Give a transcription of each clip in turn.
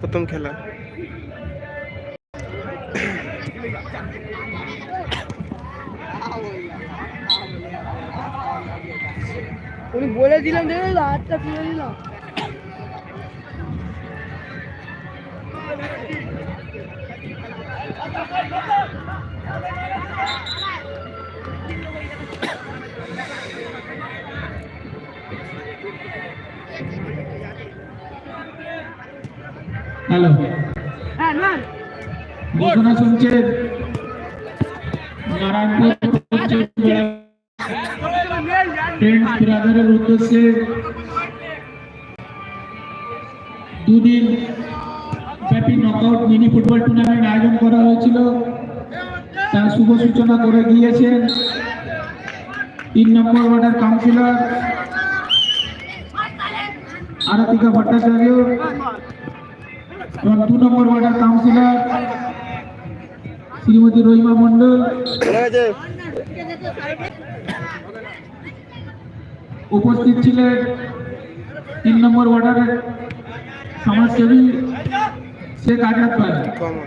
প্রথম খেলা। উনি বলে দিলাম দেখে হাতটা তুলে দিলাম। হ্যালো হ্যাঁ না ঘোষণা শুনছেন নারায়ণপুর ব্রাদারের উদ্দেশ্যে দুদিন ব্যাপী নকআউট মিনি ফুটবল টুর্নামেন্ট আয়োজন করা হয়েছিল। তার শুভ সূচনা করে গিয়েছেন তিন নম্বর ওয়ার্ডের কাউন্সিলর আরাতিকা ভট্টাচার্য। এবং দু নম্বর ওয়ার্ডের কাউন্সিলর শ্রীমতী রহিমা মণ্ডল। উপস্থিত ছিলেন তিন নম্বর ওয়ার্ডের সমাজসেবী শেখ আজাদ ভাই। কমন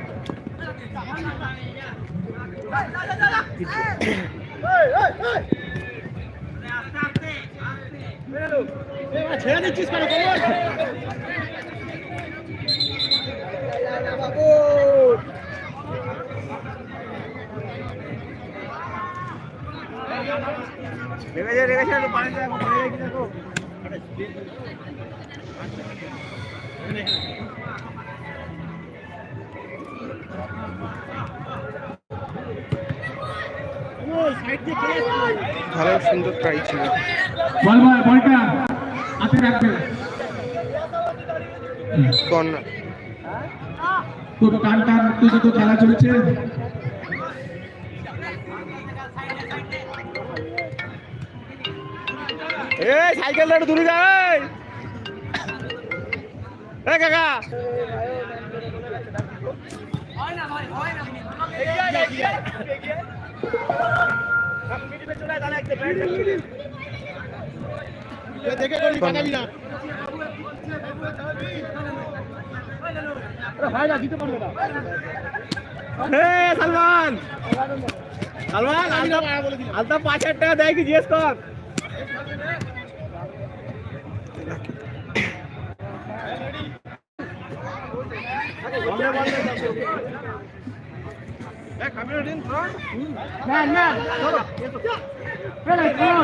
ভালো সুন্দর ট্রাই ছিল। বল বল বলটা হাতে রাখবে। কর্নার। খুব টান টান উত্তেজিত খেলা চলছে। এই সাইকেলটা একটু দূরে যায় এ কাকা। এ, সালমান সালমান আলতা আলতা পাঁচ হাজার টাকা দেয় কি জিজ্ঞেস কর না না চলো চলো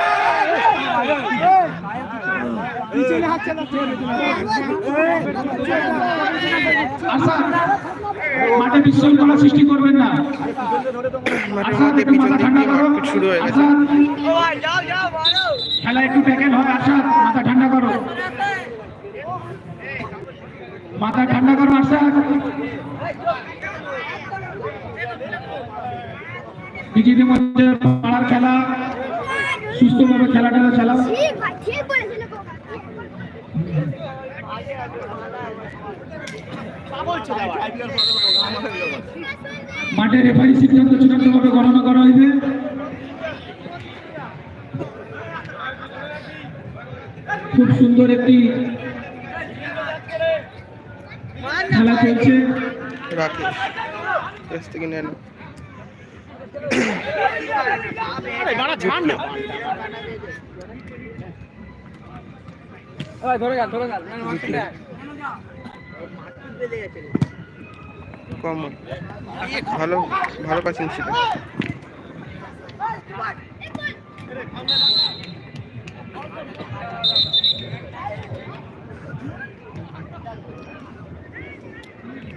মাঠে বিশৃঙ্খলা সৃষ্টি করবেন না। মাঠের আশা একটু মাথা ঠান্ডা করো। শুরু হয়ে গেছে। আশা খেলা একটু প্যাকেল হয় আশা মাথা ঠান্ডা করো। মাথা ঠান্ডা করো আশা নিজেদের মধ্যে পাড়ার খেলা। সুস্থভাবে খেলাটা চালাও ঠিক ঠিক বলেছিল কোকা মাঠে রেফারি সিদ্ধান্ত চূড়ান্তভাবে গণনা করা হইবে। খুব সুন্দর একটি খেলা চলছে রাকেশ থেকে নেন গেল কমন ভালো ভালো পাসিং ছিল।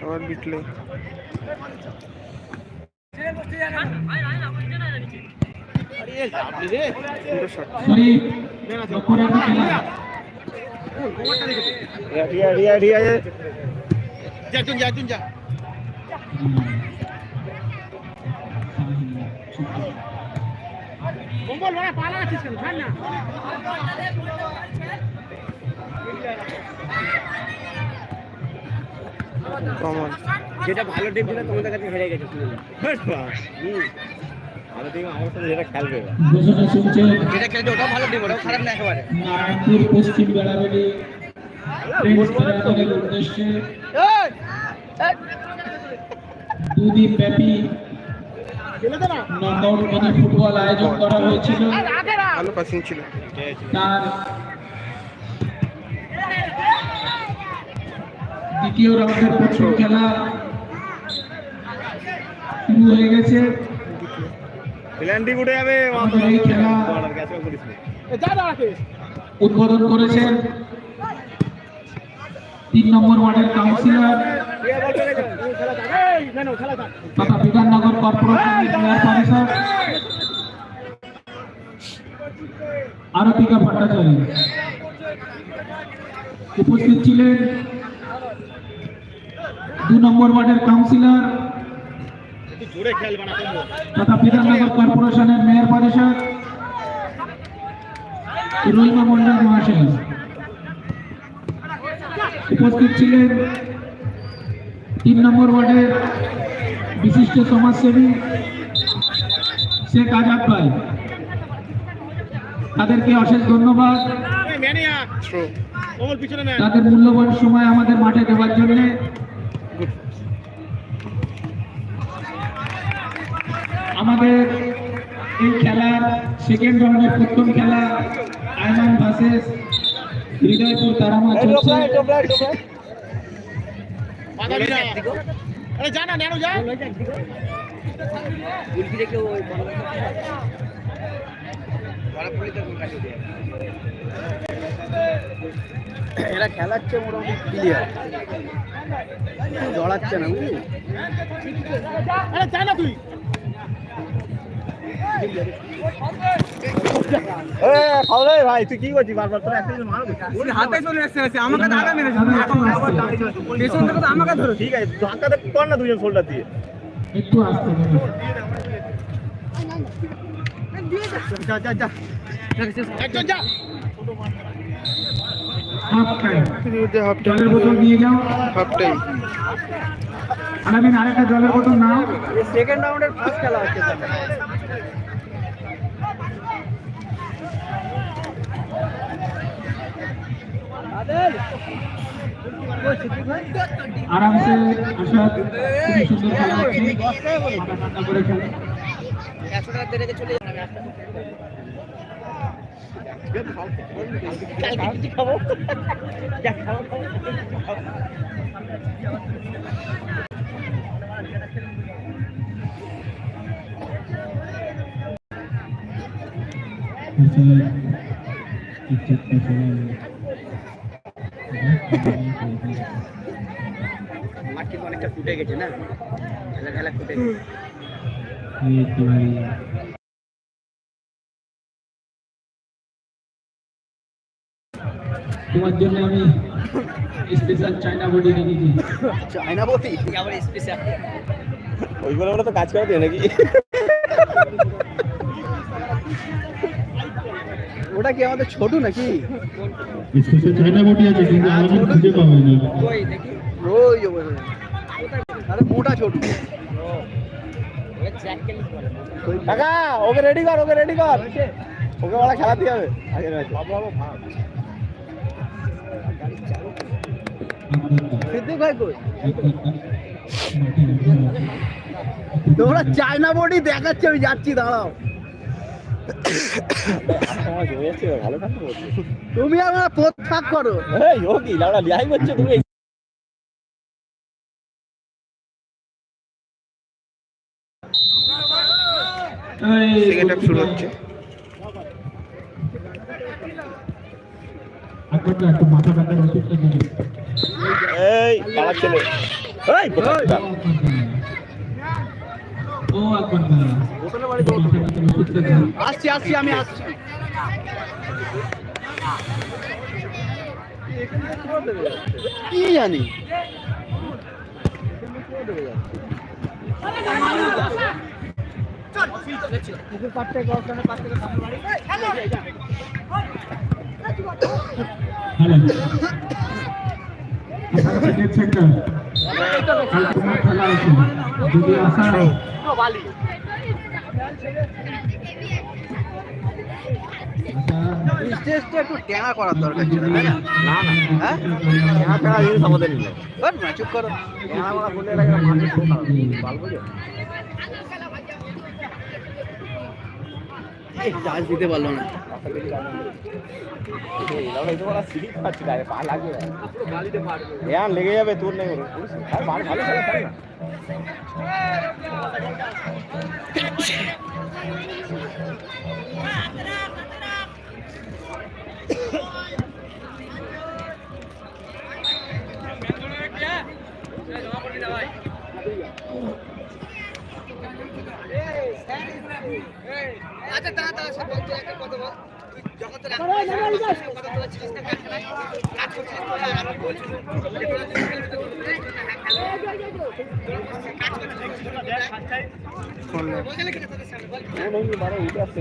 আবার বিটলে। ঠিক আছে ঠিক আছে ঠিক আছে যেটা ভালো টিম ছিল তোমাদের কাছে হেরে গেছে বেশ বাস। হুম। ভালো টিম আমার সাথে যেটা খেলবে। এবার। ঘোষণা শুনছেন যেটা খেলছে ওটাও ভালো টিম ওটাও খারাপ না একেবারে। নারায়ণপুর পশ্চিম বেড়াবেড়ি ফ্রেন্ডস ক্লাবের উদ্দেশ্যে দুদিন ব্যাপী নকআউট মিনি ফুটবল আয়োজন করা হয়েছিল। ভালো পাসিং ছিল। তার দ্বিতীয় রাউন্ডের প্রথম খেলা শুরু হয়ে গেছে। প্ল্যান্টিং উঠে যাবে। উদ্বোধন করেছেন তিন নম্বর ওয়ার্ডের কাউন্সিলর তথা বিধাননগর কর্পোরেশনের মেয়র পরিষদ। আরতিকা ভট্টাচার্য। উপস্থিত ছিলেন দু নম্বর ওয়ার্ডের কাউন্সিলর তথা বিধাননগর কর্পোরেশনের মেয়র পরিষদ রহিমা মন্ডল মহাশয়। উপস্থিত ছিলেন তিন নম্বর ওয়ার্ডের বিশিষ্ট সমাজসেবী শেখ আজাদ ভাই। তাদেরকে অশেষ ধন্যবাদ। তাদের মূল্যবান সময় আমাদের মাঠে দেওয়ার জন্য আমাদের এই খেলার সেকেন্ড রাউন্ডের প্রথম খেলা আয়মান ভার্সেস হৃদয়পুর তারামা চলছে। এরা খেলাচ্ছে মোটামুটি ক্লিয়ার জড়াচ্ছে না বুঝলি? এ, ফাউল হয়ে ভাই তুই কি করছিস বারবার তোর একটা কিছু মারবি হাতে চলে এসেছে আমাকে ধাক্কা মেরেছে পেছন থেকে তো আমাকে ধরে ঠিক আছে ধাক্কাতে কর না দুজন শোল্ডার দিয়ে একটু আসতে হবে যা যা যা হাফ টাইম বিরুদ্ধে হাফ টাইম জলের বোতল নিয়ে যাও হাফ টাইম আর আমি আরেকটা জলের বোতল নাও সেকেন্ড রাউন্ডের ফার্স্ট খেলা হচ্ছে আরামসে আসা খুবই সুন্দর খেলা হচ্ছে মাথা ঠান্ডা করে খেলে একশো টাকা রেখে চলে যাবে। মাঠ অনেকটা ফুটে গেছে না তোমার জন্য আমি স্পেশাল চায়না বডি রেখেছি চায়না বটি আবার স্পেশাল ওইগুলো বলে তো কাজ করে দিয়ে নাকি ওটা কি আমাদের ছোট নাকি? স্পেশাল চায়না বডি আছে কিন্তু আমাদের খুঁজে পাবে না ওই দেখি ওই যে বসে আরে মোটা ছোট কাকা ওকে রেডি কর ওকে রেডি কর ওকে বলা খেলাতে হবে আগে ম্যাচে সিদ্দিক ভাই কই তোমরা চায়না বডি দেখাচ্ছে আমি যাচ্ছি দাঁড়াও তুমি আমার পথ ফাঁক করো। এই ও কি লাউডা লিহাই করছে তুমি। সেকেন্ড হাফ শুরু হচ্ছে এই পাড়ার ছেলে এই ও আসছি আসছি আমি আসছি। কি জানি? যদি আসা স্টেজটা একটু ট্যাঙা করার দরকার ছিল তাই না? না হ্যাঁ? খেলা খেলা জিনিস আমাদের নিলে ধর না, চুপ করো। খেলা মারা বললে এটা মানুষ বাল বুঝে চার্জ দিতে পারল না। হ্যাঁ লেগে যাবে তোর নেই ভালো। আচ্ছা দাঁড়া দাঁড়া সব বলতে একটা কথা বল যখন তো রাখছিস কথা বলছিস না কেন খেলায় কাজ করছিস আর আমি বলছি যে তোরা যদি খেলবি তো বলবি না, হ্যাঁ, খেলো। কাজ করছিস, বলছে নাকি না তোদের সামনে, বল। ও নেই বারো উঠে আসছে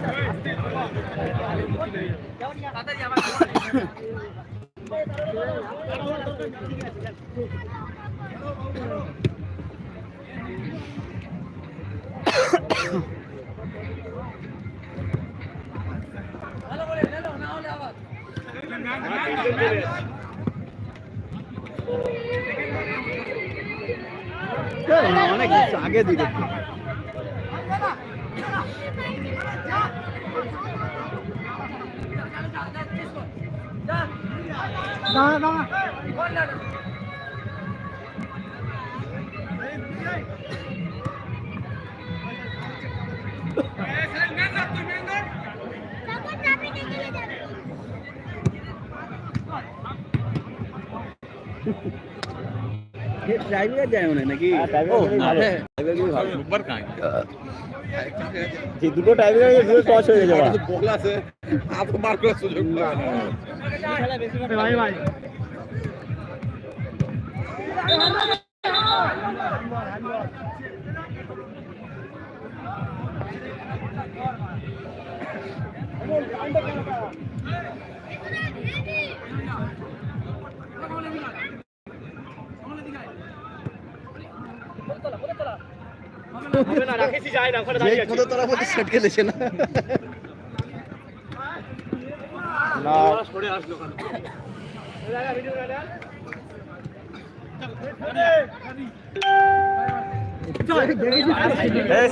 গেল এই এই জন্য আমি বলছি। অনেক আগে দিতে তখন চাপে নিয়ে যাবে ড্রাইভার যায় মনে হয় নাকি হ্যাঁ, driver ও, গেলেই ভালো। হ্যাঁ। driver গেলেই ভালো। যে দুটো টাইমিং আছে দুটো টস হয়ে যাবে যে তোরা বলতে সেট খেলেছে না। না।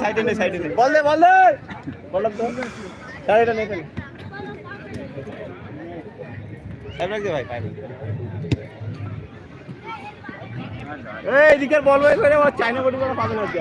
সাইডে নে সাইডে নে। বল দে বল দে। বল তো। তার এটা নেই টাইম লাগছে ভাই টাইম এই এদিকের বল ওই করে ও চাইনা বডি করে পাগল হচ্ছে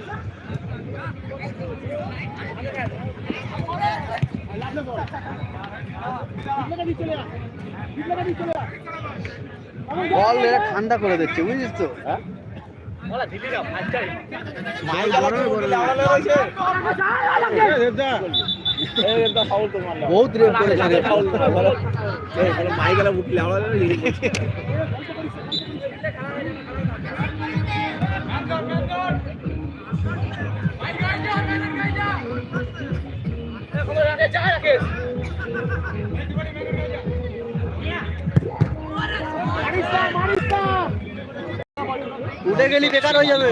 বল এরা ঠান্ডা করে দিচ্ছে বুঝিস তো হ্যাঁ মাইক আলা কি বলে উঠে গেলি বেকার হয়ে যাবে।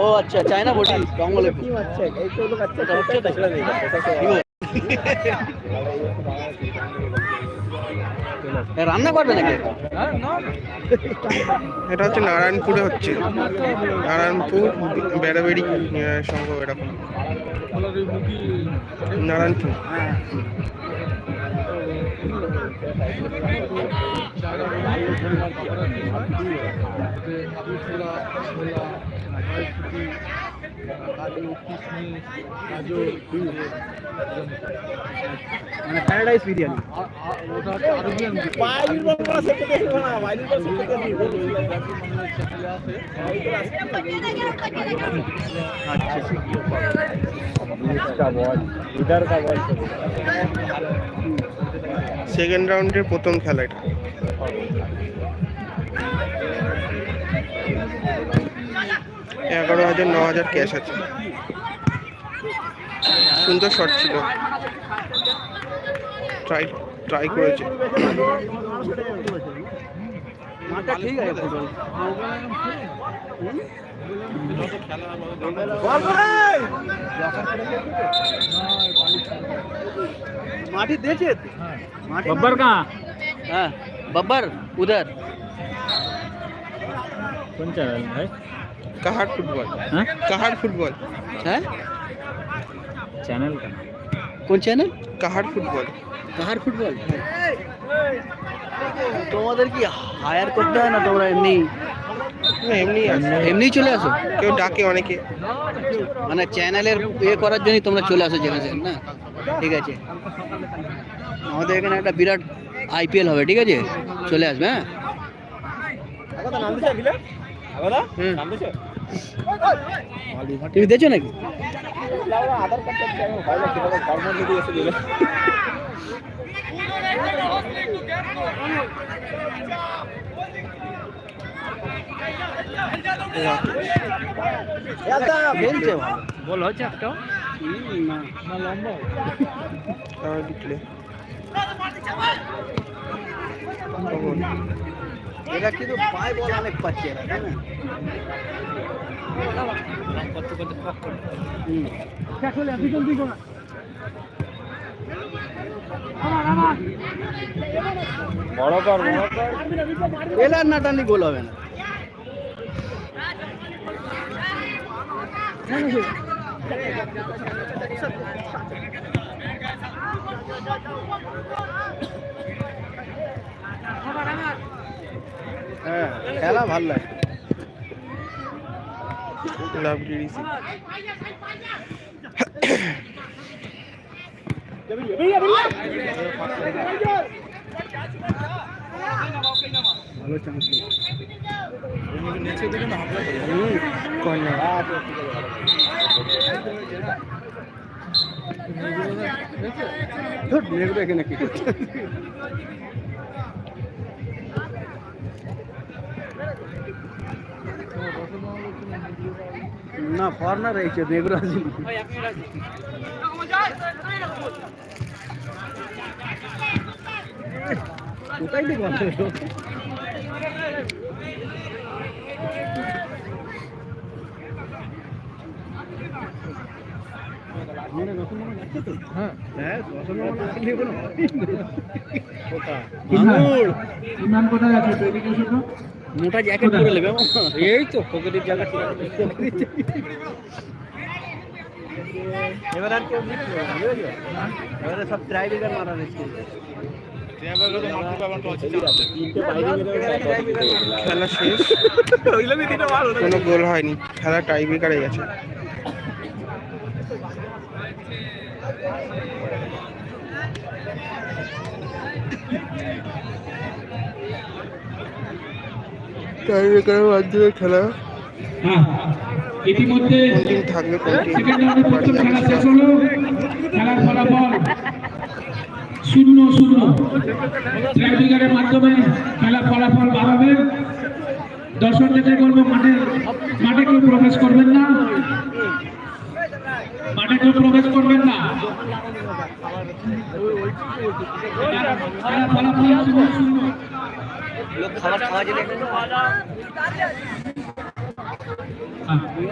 ও আচ্ছা চায়না বটি জঙ্গলে। কি রান্না করবে নাকি? এটা হচ্ছে নারায়ণপুরে হচ্ছে। নারায়ণপুর বেড়াবেড়ি সংঘ এরকম। নারায়ণপুর। মানে প্যারাডাইস বিরিয়ানি বাইরের বল করা সেটা দেখব না বাইরের বল সেটা দেখব সেকেন্ড রাউন্ডের প্রথম খেলা এটা এগারো হাজার ন হাজার ক্যাশ আছে সুন্দর শট ছিল ট্রাই ট্রাই করেছে মাঠটা ঠিক আছে ফুটবল বল করে माटी देचे माटी बब्बर कहाँ हाँ बब्बर उधर कौन चैनल भाई কাহার ফুটবল? হ্যাঁ? কাহার ফুটবল? হ্যাঁ? চ্যানেল কোন? চ্যানেল? কাহার ফুটবল? কাহার ফুটবল? তোমাদের কি হায়ার করতে হয় না তোমরা এমনি? এমনি এমনি চলে আসো? কেউ ডাকে অনেকে। মানে চ্যানেলের ইয়ে করার জন্যই তোমরা চলে আসো যেখানে না? ঠিক আছে। আমাদের এখানে একটা বিরাট আইপিএল হবে ঠিক আছে? চলে আসবে হ্যাঁ? হুম। তুমি দেখছ নাকি বল, হচ্ছে একটা লম্বা তারা এরা কিন্তু পায় বল অনেক পাচ্ছে এরা, তাই না। বড় কর পেলার না টানলে গোল হবে না। হ্যাঁ খেলা ভালো লাগে লাভ ডিডিসি ভালো চান্স এখানে কি না ফর্নার রয়েছে আছে। কোথায় বল হ্যাঁ। হ্যাঁ কোথায়? আছে? তো। মোটা জ্যাকেট পরে নেবে। এই তো পকেটের জায়গা এবার আর কেউ এবারে সব ড্রাইভিং মারা রয়েছে তিনটে বাইরে মেরে খেলা শেষ। কোনো গোল হয়নি খেলা টাইব্রেকারে গেছে। টাইব্রেকারের মাধ্যমে খেলা? হ্যাঁ। ইতিমধ্যে টিম সেকেন্ড রাউন্ডের প্রথম খেলা শেষ হলো। খেলার ফলাফল শূন্য শূন্য। ট্রাইব্রেকারের মাধ্যমে খেলার ফলাফল বাড়াবে। দর্শকদের বলব মাঠে মাঠে কেউ প্রবেশ করবেন না। মাঠে কেউ প্রবেশ করবেন না। ফলাফল শূন্য শূন্য। লোক খাবার খাওয়া।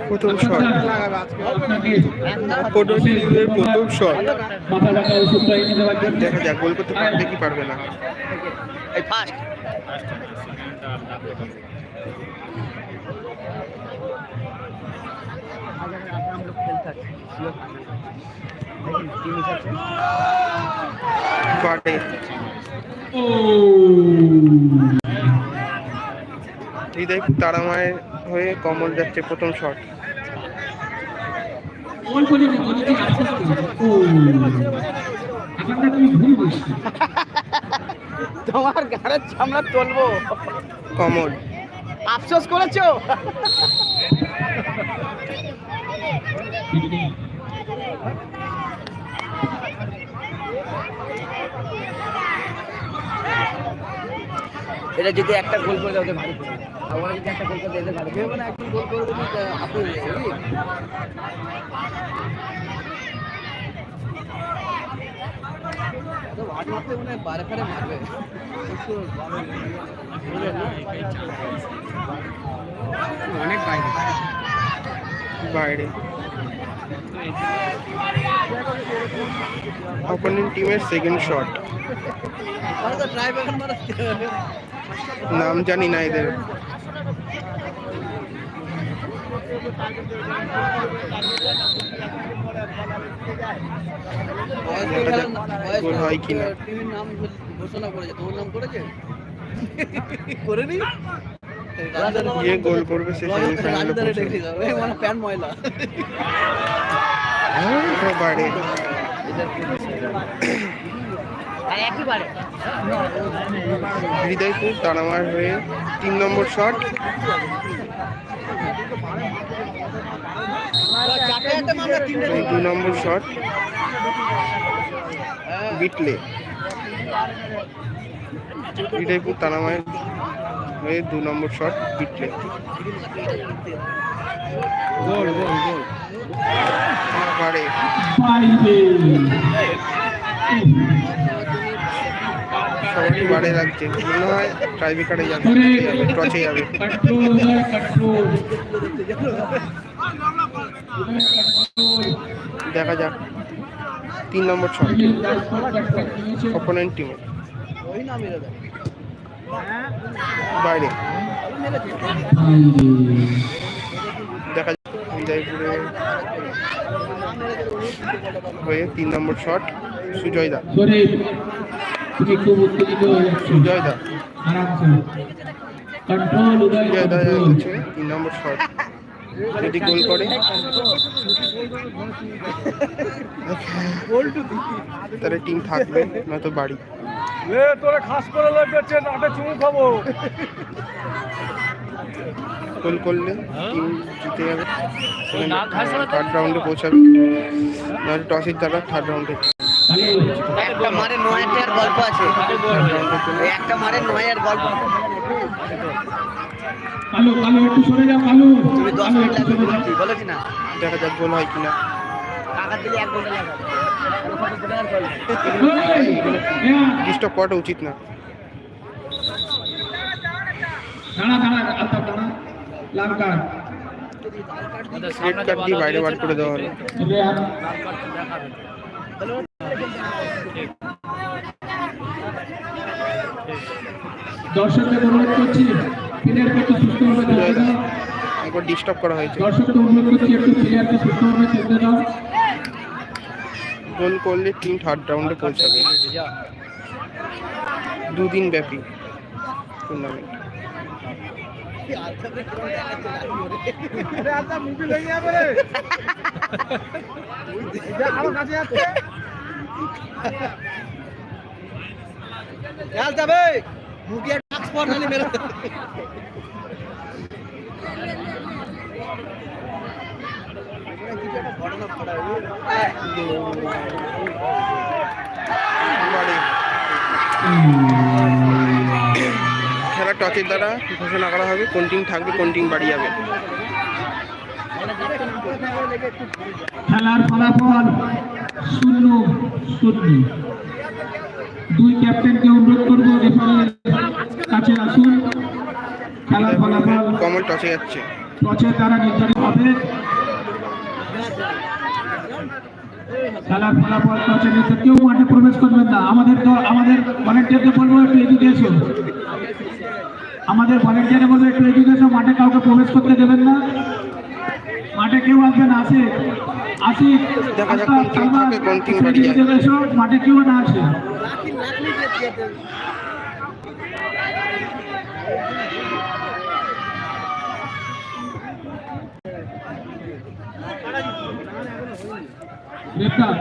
প্রথম শট। প্রথম প্রথম শট। জন্য দেখা যাক গোল করতে পারবে কি পারবে না। এই ফার্স্ট ও হৃদয় তারামায়ের হয়ে কমল যাচ্ছে প্রথম শট তোমার গাড়ির চামড়া তুলবো। কমল। আফসোস করেছ? এটা যদি একটা গোল করে ভালো ওরা যদি একটা গোল করে ভালো করবে না একদম গোল করে দেবে আপনি বারে ফারে মারবে অনেক বাইরে। বাইরে অপোনেন্ট টিমের সেকেন্ড শট নাম জানি না এদের। হয় নাম ঘোষণা করেছে তোর নাম করেছে? করেনি? যে গোল করবে সে সেমিফাইনালে মানে প্যান ময়লা। বাইরে হৃদয়পুর তারামার হয়ে তিন নম্বর শট। দুই নম্বর শট। বিটলে। হৃদয়পুর তারামায়ের হয়ে দু নম্বর শট বিটলে। গোল গোল গোল। বাড়ে বাইরে সবাই বাড়ি রাখছে মনে হয় ট্রাইবিকারে যাবে টচে যাবে দেখা যাক তিন নম্বর শট অপোনেন্ট টিমে বাইরে দেখা যাক উদয়পুরে হয়ে তিন নম্বর শট সুজয় দা তিনি খুব উত্তেজিত হয়ে আরামসে কন্ট্রোল উদয় তিন নম্বর শট যদি গোল করে। তাহলে টিম থাকবে নয়তো বাড়ি। লে তোরে খাস করে লাগছে নাটে চুমু খাব। গোল করলে টিম জিতে যাবে। থার্ড রাউন্ডে পৌঁছাবে। টসের দ্বারা থার্ড রাউন্ডে একটা মারে গল্প আছে। একটা মারে নয়ের গল্প। কালু কালু একটু সরে যাও কালু। তুমি দশ মিনিট লাগবে সরে যাও। বলছি, বলো কি না দেখা যাক গোল হয় কিনা। ডিস্টার্ব করাটা উচিত না। দাঁড়া দাঁড়া আলতা দাঁড়া লাল কার্ড। রেড কার্ড দিয়ে বাইরে বার করে দেওয়া হলো। দর্শকদের অনুরোধ করছি প্লেয়ারকে একটু সুস্থভাবে খেলতে দাও। একবার ডিস্টার্ব করা হয়েছে। দর্শকদের অনুরোধ করছি একটু প্লেয়ারকে সুস্থভাবে খেলতে দাও। গোল করলে টিম থার্ড রাউন্ডে পৌঁছাবে। দুদিন ব্যাপী টুর্নামেন্ট মুভি লেগে যাবে। রে আরও কাছে যাচ্ছে। যাবে? মুখে টাচ পর নালে মেরে খেলা টচের দ্বারা ঘোষণা করা হবে কোন টিম থাকবে কোন টিম বাড়ি যাবে। খেলার ফলাফল শূন্য শূন্য। দুই ক্যাপ্টেনকে অনুরোধ করব রেফারির কাছে আসুন। খেলার ফলাফল কমল টসে যাচ্ছে। টসের দ্বারা নির্ধারিত হবে। খেলার ফলাফল টসে নির্ধারিত কেউ মাঠে প্রবেশ করবেন না। আমাদের দল আমাদের ভলেন্টিয়ারকে বলব একটু এদিকে এসো। আমাদের ভলেন্টিয়ারে বলব একটু এদিকে এসো। মাঠে কাউকে প্রবেশ করতে দেবেন না। মাঠে কেউ আসবেন আসে। আসি। মাঠে কেউ না আসে। গ্রেপ্তার।